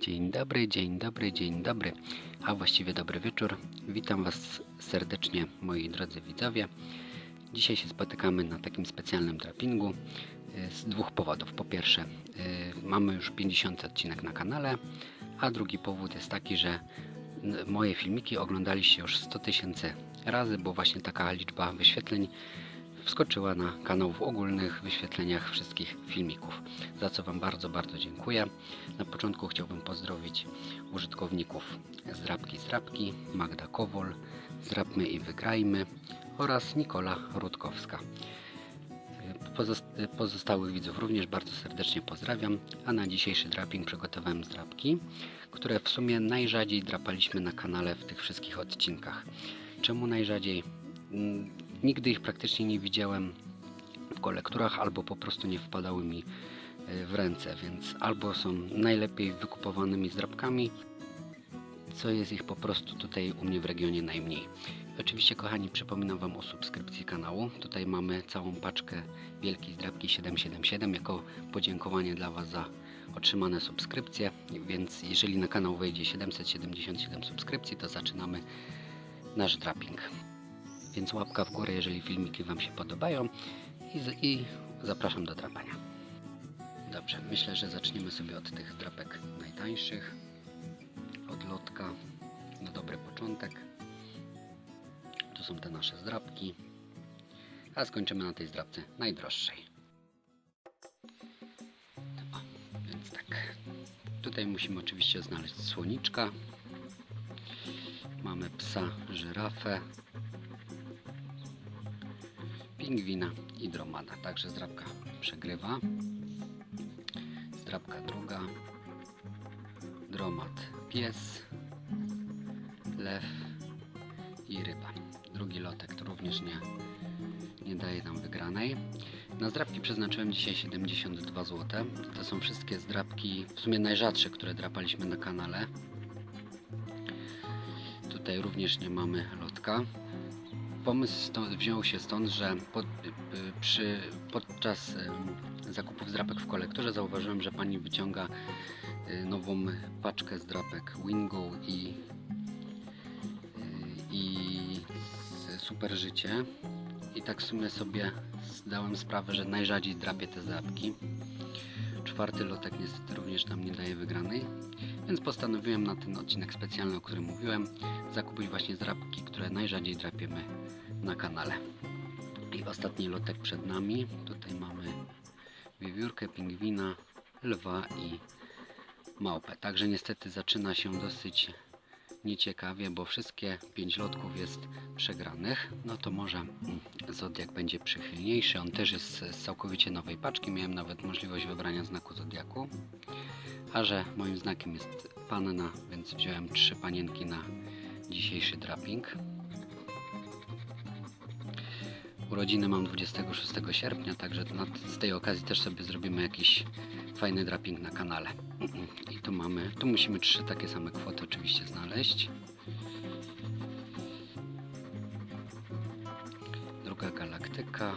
Dzień dobry, dzień dobry, dzień dobry, a właściwie dobry wieczór. Witam Was serdecznie, moi drodzy widzowie. Dzisiaj się spotykamy na takim specjalnym drapingu e, z dwóch powodów. Po pierwsze, e, mamy już 50 odcinek na kanale, a drugi powód jest taki, że moje filmiki oglądaliście już 100 tysięcy razy, bo właśnie taka liczba wyświetleń wskoczyła na kanał w ogólnych wyświetleniach wszystkich filmików, za co Wam bardzo, bardzo dziękuję. Na początku chciałbym pozdrowić użytkowników Zdrabki Zdrabki, Magda Kowol, Zdrabmy i Wygrajmy oraz Nikola Rutkowska. Pozost- Pozostałych widzów również bardzo serdecznie pozdrawiam, a na dzisiejszy draping przygotowałem zdrabki, które w sumie najrzadziej drapaliśmy na kanale w tych wszystkich odcinkach. Czemu najrzadziej? Nigdy ich praktycznie nie widziałem w kolekturach, albo po prostu nie wpadały mi e, w ręce, więc albo są najlepiej wykupowanymi zdrabkami, co jest ich po prostu tutaj u mnie w regionie najmniej. Oczywiście kochani przypominam Wam o subskrypcji kanału. Tutaj mamy całą paczkę Wielkiej Zdrabki 777 jako podziękowanie dla Was za otrzymane subskrypcje, więc jeżeli na kanał wejdzie 777 subskrypcji, to zaczynamy nasz draping. Więc łapka w górę, jeżeli filmiki Wam się podobają i, z- i zapraszam do drapania. Dobrze, myślę, że zaczniemy sobie od tych drapek najtańszych. Od lotka na dobry początek. Tu są te nasze zdrapki. A skończymy na tej zdrapce najdroższej. O, więc tak. Tutaj musimy oczywiście znaleźć słoniczka. Mamy psa, żyrafę, pingwina i dromada. Także zdrabka przegrywa. Zdrabka druga. Dromad pies, lew i ryba. Drugi lotek to również nie, nie daje nam wygranej. Na zdrabki przeznaczyłem dzisiaj 72 zł. To są wszystkie zdrabki, w sumie najrzadsze, które drapaliśmy na kanale. Tutaj również nie mamy lotka. Pomysł stąd, wziął się stąd, że pod, y, przy, podczas zakupów zdrapek w kolektorze zauważyłem, że pani wyciąga y, nową paczkę zdrapek Wingo i, y, i z Super Życie. I tak w sumie sobie zdałem sprawę, że najrzadziej drapię te zdrapki. Czwarty lotek niestety również nam nie daje wygranej, więc postanowiłem na ten odcinek specjalny, o którym mówiłem, zakupić właśnie zdrapki, które najrzadziej drapiemy na kanale. I ostatni lotek przed nami. Tutaj mamy wiewiórkę, pingwina, lwa i małpę. Także niestety zaczyna się dosyć nieciekawie, bo wszystkie pięć lotków jest przegranych. No to może Zodiak będzie przychylniejszy. On też jest z całkowicie nowej paczki. Miałem nawet możliwość wybrania znaku Zodiaku. A że moim znakiem jest panna, więc wziąłem trzy panienki na dzisiejszy draping. Urodziny mam 26 sierpnia, także z tej okazji też sobie zrobimy jakiś fajny draping na kanale. I tu mamy, tu musimy trzy takie same kwoty oczywiście znaleźć. Druga galaktyka.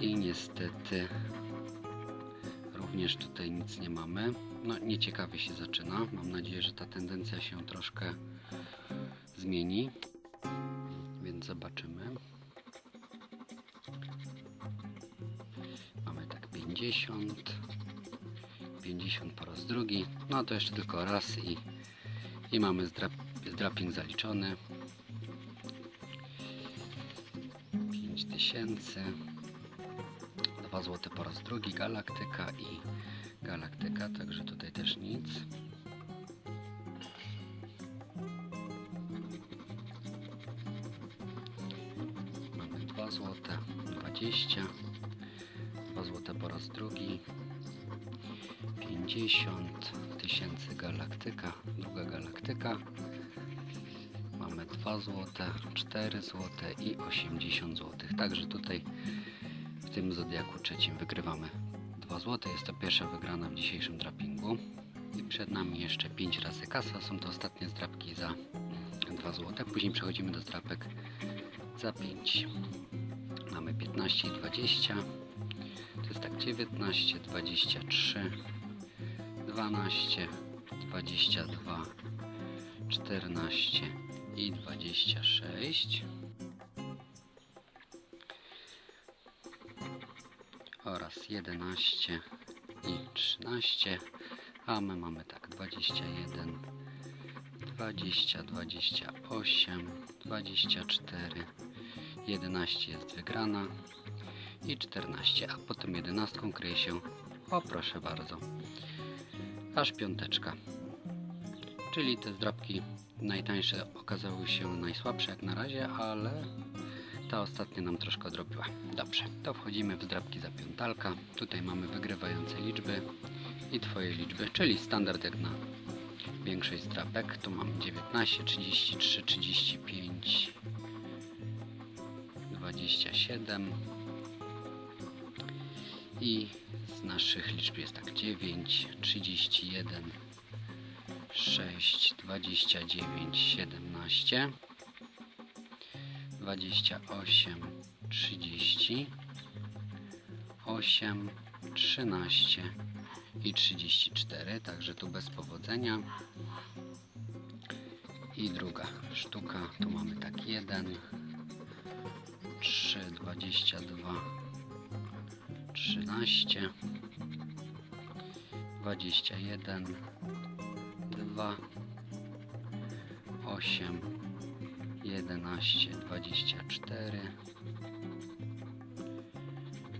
I niestety również tutaj nic nie mamy. No nieciekawie się zaczyna. Mam nadzieję, że ta tendencja się troszkę zmieni. Więc zobaczymy. Mamy tak 50. 50 po raz drugi. No to jeszcze tylko raz i, i mamy zdrap, zdraping zaliczony. 5000. 2 złote po raz drugi. Galaktyka i galaktyka, także tutaj też nic. Mamy 2 złote, 20, 2 złote po raz drugi, 50 tysięcy galaktyka, druga galaktyka. Mamy 2 złote, 4 złote i 80 złotych. Także tutaj w tym zodiaku trzecim wygrywamy 2 złote. Jest to pierwsza wygrana w dzisiejszym drapingu. I przed nami jeszcze 5 razy kasa. Są to ostatnie zdrapki za 2 złote. Później przechodzimy do zdrapek za 5. Mamy 15 i 20. To jest tak 19, 23, 12, 22, 14 i 26 oraz 11 i 13 a my mamy tak 21 20 28 24 11 jest wygrana i 14 a potem 11 kryje się o proszę bardzo aż piąteczka. Czyli te zdrabki najtańsze okazały się najsłabsze jak na razie ale ta ostatnia nam troszkę odrobiła. Dobrze, to wchodzimy w zdrabki za piątalka. Tutaj mamy wygrywające liczby i Twoje liczby, czyli standard jak na większość zdrabek. Tu mam 19, 33, 35, 27 i z naszych liczb jest tak 9, 31, 6, 29, 17 28, 30, 8, 13 i 34, także tu bez powodzenia. I druga sztuka, tu mamy tak 1, 3, 22, 13, 21, 2, 8, 11, 24,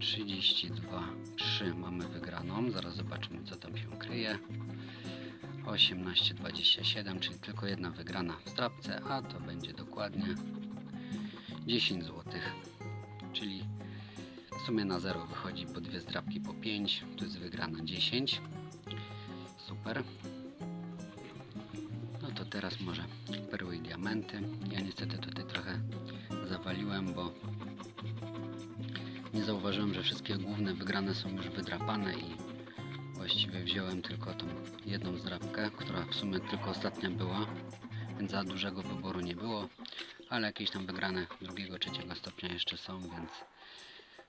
32, 3 mamy wygraną. Zaraz zobaczymy, co tam się kryje. 18, 27, czyli tylko jedna wygrana w zdrabce, a to będzie dokładnie 10 zł. Czyli w sumie na 0 wychodzi po dwie zdrabki po 5, tu jest wygrana 10. Super. Teraz może perły i diamenty. Ja niestety tutaj trochę zawaliłem, bo nie zauważyłem, że wszystkie główne wygrane są już wydrapane i właściwie wziąłem tylko tą jedną zdrabkę, która w sumie tylko ostatnia była, więc za dużego wyboru nie było, ale jakieś tam wygrane drugiego, trzeciego stopnia jeszcze są, więc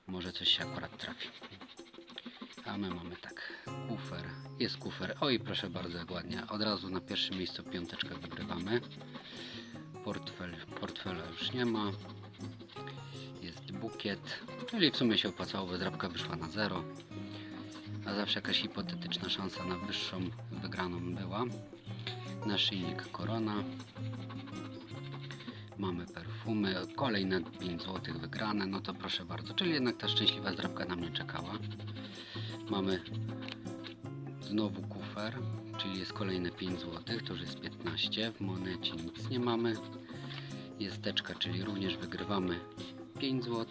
może coś się akurat trafi. A my mamy tak, kufer, jest kufer, oj proszę bardzo jak ładnie, od razu na pierwszym miejscu piąteczkę wygrywamy. Portfel, portfela już nie ma, jest bukiet, czyli w sumie się opłacało, bo wyszła na zero, a zawsze jakaś hipotetyczna szansa na wyższą wygraną była. Naszyjnik korona, mamy perfumy, kolejne 5 zł wygrane, no to proszę bardzo, czyli jednak ta szczęśliwa zdrabka na mnie czekała. Mamy znowu kufer, czyli jest kolejne 5 zł, to już jest 15, w monecie nic nie mamy. Jest teczka, czyli również wygrywamy 5 zł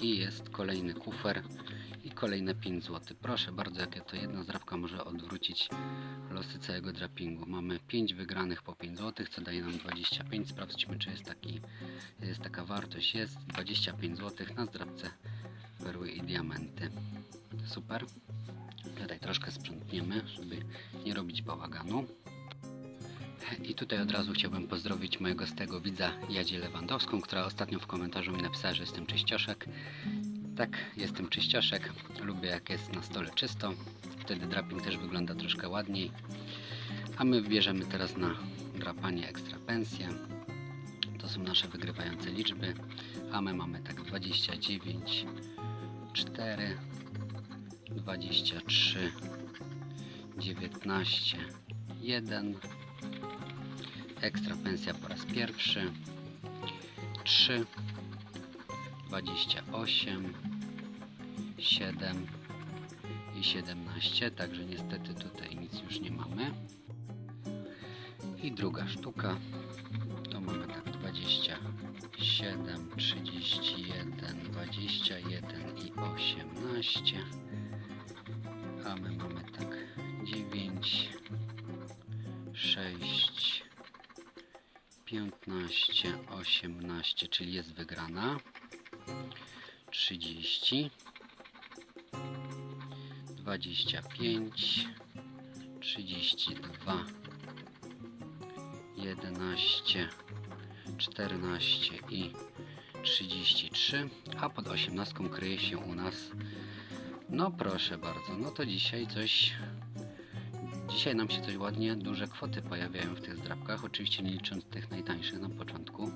i jest kolejny kufer i kolejne 5 zł. Proszę bardzo, jakie to jedna zdrabka może odwrócić losy całego drapingu. Mamy 5 wygranych po 5 zł, co daje nam 25. Sprawdźmy, czy jest, taki, jest taka wartość. Jest 25 zł na zdrabce perły i diamenty. Super. Tutaj troszkę sprzątniemy, żeby nie robić bałaganu. I tutaj od razu chciałbym pozdrowić mojego stego widza Jadzie Lewandowską, która ostatnio w komentarzu mi napisała, że jestem czyścioszek. Tak, jestem czyścioszek. Lubię jak jest na stole czysto. Wtedy draping też wygląda troszkę ładniej. A my bierzemy teraz na drapanie ekstra pensję. To są nasze wygrywające liczby. A my mamy tak 29, 4, 23, 19, 1. Ekstra pensja po raz pierwszy. 3, 28, 7 i 17. Także niestety tutaj nic już nie mamy. I druga sztuka. To mamy tak 27, 31, 21 i 18. A my mamy tak 9, 6, 15, 18, czyli jest wygrana. 30, 25, 32, 11, 14 i 33, a pod 18 kryje się u nas, no proszę bardzo, no to dzisiaj coś dzisiaj nam się coś ładnie duże kwoty pojawiają w tych zdrabkach, oczywiście nie licząc tych najtańszych na początku.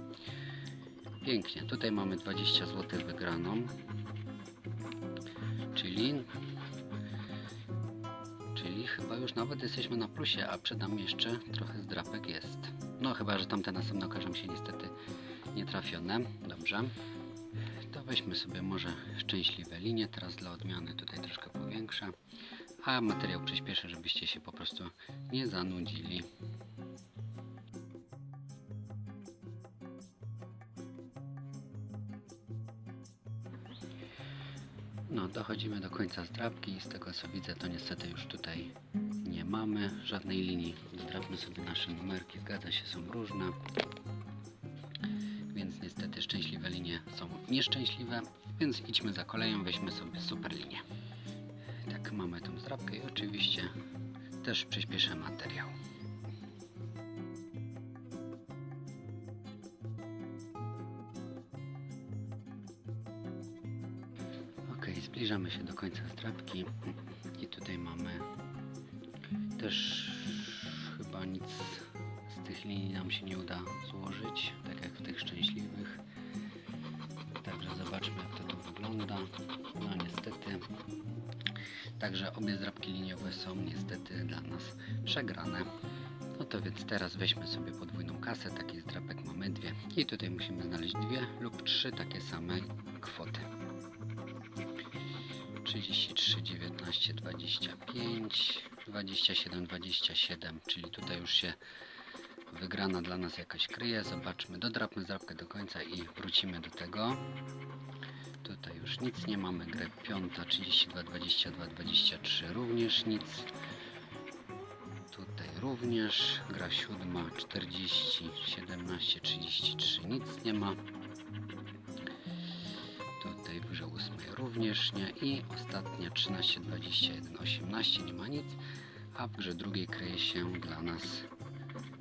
Pięknie, tutaj mamy 20 zł wygraną, czyli czyli chyba już nawet jesteśmy na plusie, a przed nami jeszcze trochę zdrapek jest. No chyba, że tamte następne okażą się niestety nietrafione. Dobrze. To weźmy sobie może szczęśliwe linie, teraz dla odmiany tutaj troszkę powiększę, a materiał przyspieszę, żebyście się po prostu nie zanudzili. No, dochodzimy do końca zdrabki i z tego co widzę, to niestety już tutaj nie mamy żadnej linii. Zdrabmy sobie nasze numerki, zgadza się, są różne. Nieszczęśliwe, więc idźmy za koleją, weźmy sobie super linię. Tak, mamy tą zdrabkę i oczywiście też przyspieszę materiał. Ok, zbliżamy się do końca zdrabki i tutaj mamy też chyba nic z tych linii nam się nie uda złożyć, tak jak w tych szczęśliwych. Także obie zdrabki liniowe są niestety dla nas przegrane. No to więc teraz weźmy sobie podwójną kasę, takich zdrapek mamy dwie. I tutaj musimy znaleźć dwie lub trzy takie same kwoty. 33, 19, 25, 27, 27, czyli tutaj już się wygrana dla nas jakaś kryje. Zobaczmy, dodrapmy zdrapkę do końca i wrócimy do tego. Tutaj już nic nie mamy. Grę piąta, 32, 22, 23 również nic. Tutaj również. Gra siódma, 40, 17, 33 nic nie ma. Tutaj w grze ósmej również nie. I ostatnia 13, 21, 18 nie ma nic. A w grze drugiej kryje się dla nas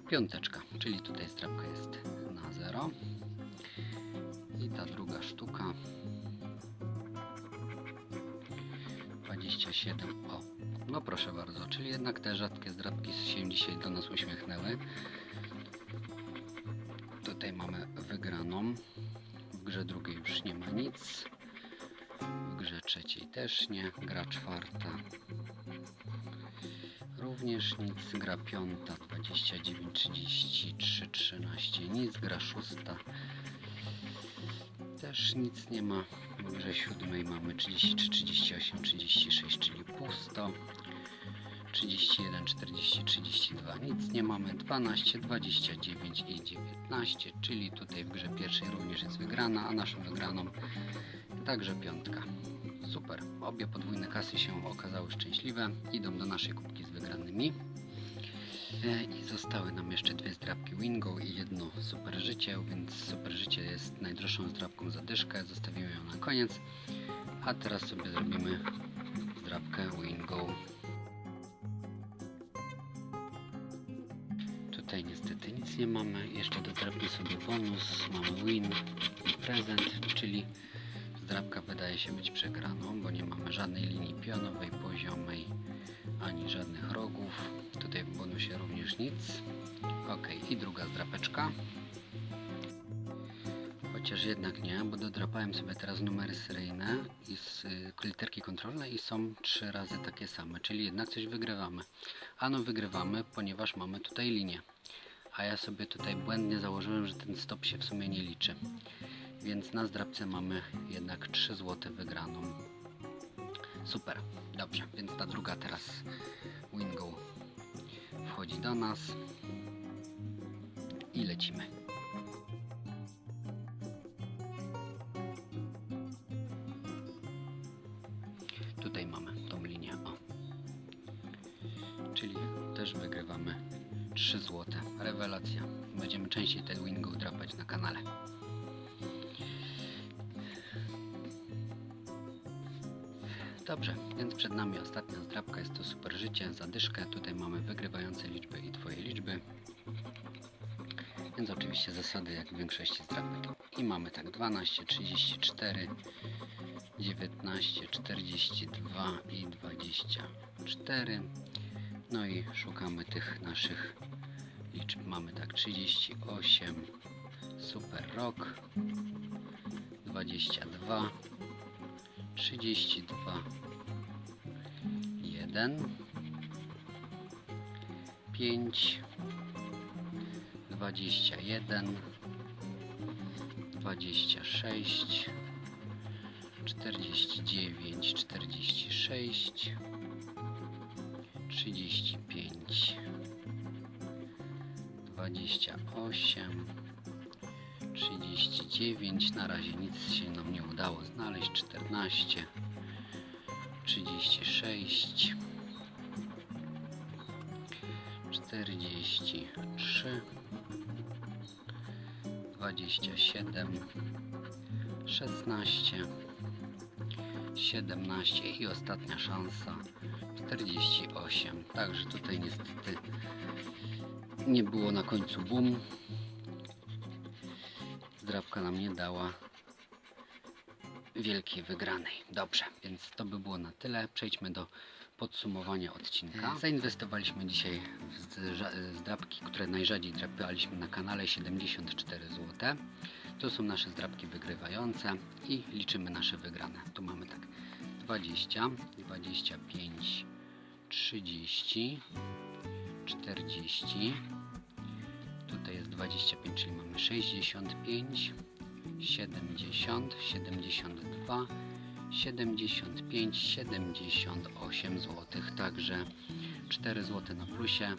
piąteczka, czyli tutaj strapka jest na 0. I ta druga sztuka 27. O, no proszę bardzo, czyli jednak te rzadkie zdrabki się dzisiaj do nas uśmiechnęły. Tutaj mamy wygraną. W grze drugiej już nie ma nic. W grze trzeciej też nie. Gra czwarta również nic. Gra piąta 29, 33, 13 nic. Gra szósta też nic nie ma. Grze siódmej mamy 33, 38, 36, czyli pusto. 31, 40, 32 nic nie mamy. 12, 29 i 19, czyli tutaj w grze pierwszej również jest wygrana, a naszą wygraną także piątka. Super. Obie podwójne kasy się okazały szczęśliwe. Idą do naszej kubki z wygranymi. I zostały nam jeszcze dwie zdrabki Wingo i jedno super życie, więc super życie jest najdroższą zdrabką za dyszkę. Zostawimy ją na koniec. A teraz sobie zrobimy zdrabkę Wingo. Tutaj niestety nic nie mamy. Jeszcze dodrabmy sobie bonus. Mamy win i prezent, czyli Zdrabka wydaje się być przegraną, bo nie mamy żadnej linii pionowej, poziomej, ani żadnych rogów. Tutaj w bonusie również nic. Ok, i druga zdrapeczka. Chociaż jednak nie, bo dodrapałem sobie teraz numery seryjne i z, y, literki kontrolne i są trzy razy takie same, czyli jednak coś wygrywamy. Ano wygrywamy, ponieważ mamy tutaj linię. A ja sobie tutaj błędnie założyłem, że ten stop się w sumie nie liczy więc na zdrabce mamy jednak 3 zł wygraną. Super, dobrze, więc ta druga teraz Wingo do nas i lecimy. Tutaj mamy tą linię O. Czyli też wygrywamy 3 zł. Rewelacja. Będziemy częściej te Wingo drapać na kanale. Dobrze, więc przed nami ostatnia zdrabka, jest to super życie, zadyszkę. Tutaj mamy wygrywające liczby i Twoje liczby. Więc oczywiście zasady jak w większości zdrabek. I mamy tak 12, 34, 19, 42 i 24. No i szukamy tych naszych liczb. Mamy tak 38, super rok, 22, 32, 1, 5, 21, 26, 49, 46, 35, 28, 39. Na razie nic się nam nie udało znaleźć. 14, 36, 43, 27, 16, 17 i ostatnia szansa 48. Także tutaj niestety nie było na końcu boom. Zdrabka nam nie dała wielkiej wygranej. Dobrze, więc to by było na tyle. Przejdźmy do podsumowania odcinka. Zainwestowaliśmy dzisiaj w zdrabki, które najrzadziej drapaliśmy na kanale 74 zł. To są nasze zdrabki wygrywające i liczymy nasze wygrane. Tu mamy tak 20, 25, 30, 40. Tutaj jest 25, czyli mamy 65, 70, 72, 75, 78 zł. Także 4 zł na plusie.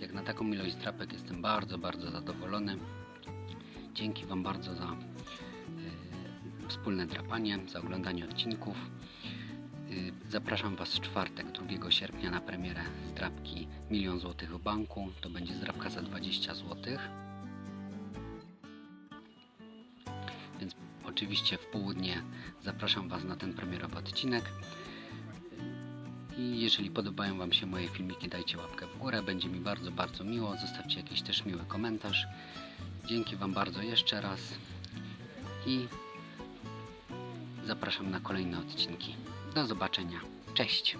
Jak na taką ilość drapek jestem bardzo, bardzo zadowolony. Dzięki Wam bardzo za y, wspólne drapanie, za oglądanie odcinków. Y, Zapraszam Was w czwartek, 2 sierpnia na premierę zdrabki Milion Złotych w Banku. To będzie zdrabka za 20 zł. Oczywiście w południe zapraszam Was na ten premierowy odcinek. I jeżeli podobają Wam się moje filmiki, dajcie łapkę w górę. Będzie mi bardzo, bardzo miło. Zostawcie jakiś też miły komentarz. Dzięki Wam bardzo jeszcze raz. I zapraszam na kolejne odcinki. Do zobaczenia. Cześć!